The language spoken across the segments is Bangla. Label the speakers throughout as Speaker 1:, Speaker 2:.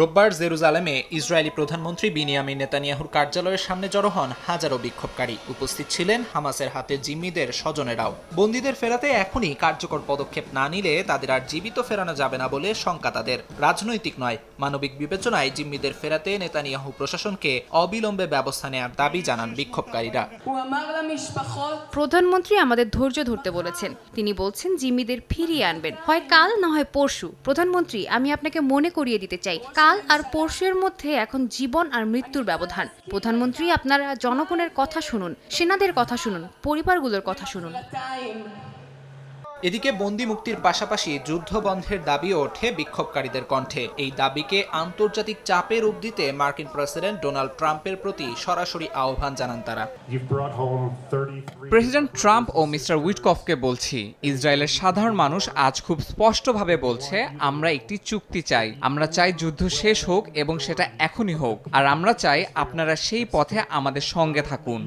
Speaker 1: রোববার জেরুজালেমে ইসরায়েলি প্রধানমন্ত্রী বিনিয়ামিন নেতানিয়াহুর কার্যালয়ের সামনে জড়ো হন হাজারো বিক্ষোভকারী উপস্থিত ছিলেন হামাসের হাতে জিম্মিদের স্বজনেরাও বন্দীদের ফেরাতে এখনই কার্যকর পদক্ষেপ না নিলে তাদের আর জীবিত ফেরানো যাবে না বলে শঙ্কা তাদের রাজনৈতিক নয় মানবিক বিবেচনায় জিম্মিদের ফেরাতে নেতানিয়াহু প্রশাসনকে অবিলম্বে ব্যবস্থা নেওয়ার দাবি জানান বিক্ষোভকারীরা
Speaker 2: প্রধানমন্ত্রী আমাদের ধৈর্য ধরতে বলেছেন তিনি বলছেন জিম্মিদের ফিরিয়ে আনবেন হয় কাল না হয় পরশু প্রধানমন্ত্রী আমি আপনাকে মনে করিয়ে দিতে চাই কাল আর পরশুর মধ্যে এখন জীবন আর মৃত্যুর ব্যবধান প্রধানমন্ত্রী আপনারা জনগণের কথা শুনুন সেনাদের কথা শুনুন পরিবারগুলোর কথা শুনুন
Speaker 1: এদিকে বন্দি মুক্তির পাশাপাশি যুদ্ধ বন্ধের দাবিও ওঠে বিক্ষোভকারীদের কণ্ঠে এই দাবিকে আন্তর্জাতিক চাপে রূপ দিতে মার্কিন প্রেসিডেন্ট ডোনাল্ড ট্রাম্পের প্রতি সরাসরি আহ্বান জানান তারা প্রেসিডেন্ট ট্রাম্প ও মিস্টার উইটকফকে বলছি ইসরায়েলের সাধারণ মানুষ আজ খুব স্পষ্টভাবে বলছে আমরা একটি চুক্তি চাই আমরা চাই যুদ্ধ শেষ হোক এবং সেটা এখনই হোক আর আমরা চাই আপনারা সেই পথে আমাদের সঙ্গে থাকুন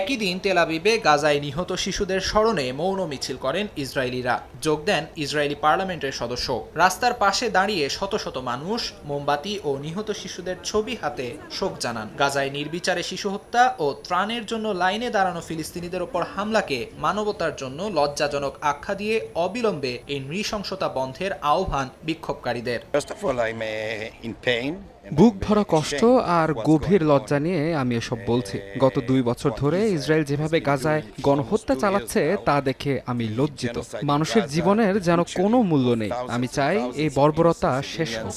Speaker 1: একই দিন তেল আবিবে গাজায় নিহত শিশুদের স্মরণে মৌন মিছিল করেন ইসরায়েলিরা যোগ দেন ইসরায়েলি পার্লামেন্টের সদস্য রাস্তার পাশে দাঁড়িয়ে শত শত মানুষ মোমবাতি ও নিহত শিশুদের ছবি হাতে শোক জানান গাজায় নির্বিচারে শিশু হত্যা ও ত্রাণের জন্য লাইনে দাঁড়ানো ফিলিস্তিনিদের ওপর হামলাকে মানবতার জন্য লজ্জাজনক আখ্যা দিয়ে অবিলম্বে এই নৃশংসতা বন্ধের আহ্বান বিক্ষোভকারীদের uh,
Speaker 2: বুক ভরা কষ্ট আর গভীর
Speaker 1: লজ্জা নিয়ে আমি এসব বলছি গত দুই বছর ধরে হয়ে ইসরায়েল যেভাবে গাজায় গণহত্যা চালাচ্ছে তা দেখে আমি লজ্জিত মানুষের জীবনের যেন কোনো মূল্য নেই আমি চাই এই বর্বরতা শেষ হোক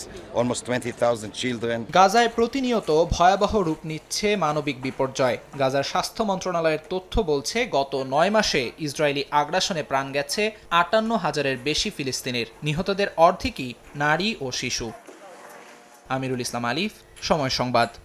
Speaker 1: গাজায় প্রতিনিয়ত ভয়াবহ রূপ নিচ্ছে মানবিক বিপর্যয় গাজার স্বাস্থ্য মন্ত্রণালয়ের তথ্য বলছে গত নয় মাসে ইসরায়েলি আগ্রাসনে প্রাণ গেছে আটান্ন হাজারের বেশি ফিলিস্তিনের নিহতদের অর্ধেকই নারী ও শিশু আমিরুল ইসলাম আলিফ সময় সংবাদ